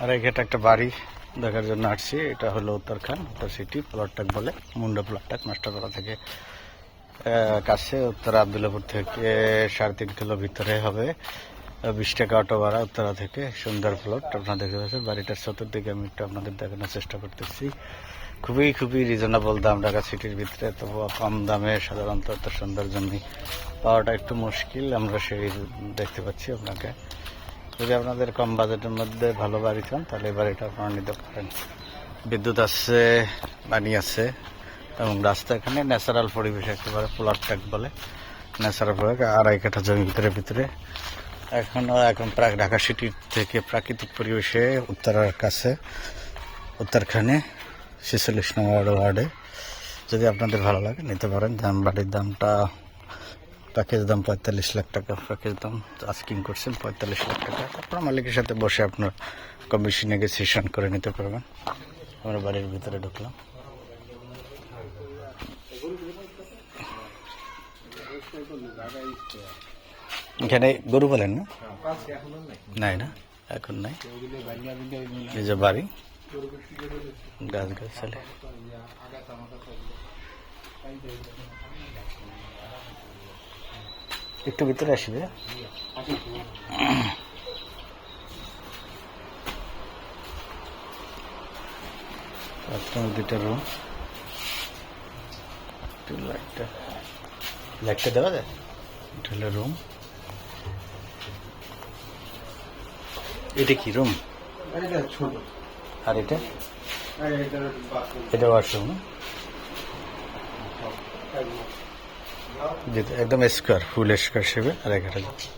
আর এখানে একটা বাড়ি দেখার জন্য আসছি। এটা হলো উত্তরখান, উত্তর সিটি প্লটটাক বলে, মুন্ডা প্লটটাক মাস্টারপাড়া থেকে কাছে, উত্তর আবদুল্লাপুর থেকে সাড়ে তিন কিলো ভিতরে হবে। বিশ টাকা অটো ভাড়া উত্তরা থেকে, সুন্দর প্লট, আপনারা দেখতে পাচ্ছেন। বাড়িটার চতুর্দিকে আমি একটু আপনাদের দেখানোর চেষ্টা করতেছি। খুবই খুবই রিজনেবল দাম, ঢাকা সিটির ভিতরে তবু কম দামে সাধারণত এত সুন্দর জমি পাওয়াটা একটু মুশকিল। আমরা সেই দেখতে পাচ্ছি আপনাকে। যদি আপনাদের কম বাজেটের মধ্যে ভালো বাড়ি চান, তাহলে এই বাড়িটা আপনারা নিতে পারেন। বিদ্যুৎ আছে পানি আছে, এবং রাস্তা এখানে ন্যাচারাল পরিবেশ, একেবারে প্লট ট্যাক বলে। ন্যাচারাল পরিবেশ আড়াই কাঠা জমির ভিতরে ভিতরে। এখনও এখন প্রাক ঢাকা সিটির থেকে প্রাকৃতিক পরিবেশে উত্তরার কাছে উত্তরখানে ছেচল্লিশ নম্বর ওয়ার্ডে। যদি আপনাদের ভালো লাগে, নিতে পারেন। দাম বাড়ির দামটা প্যাকেজ দাম পঁয়তাল্লিশ লাখ টাকা। প্যাকেজ দাম আস্কিং করছেন পঁয়তাল্লিশ লাখ টাকা। আপনার মালিকের সাথে বসে আপনার কমিশন নেগোসিয়েশন করে নিতে পারবেন। আমরা বাড়ির ভিতরে ঢুকলাম। এখানে গরু বলেন না? নাই না? এখন নাই? এই যে বাড়ি। গাছ গাছালি। একটু ভিতরে আসবে দুটা রুম লাইটটা লাইটটা দেওয়া যায়? এটা হলো রুম এটা কি রুম আর এটা? এটা ওয়াশরুম যেটা একদম স্কোয়ার ফুল স্কোয়ার হিসেবে আর আছে?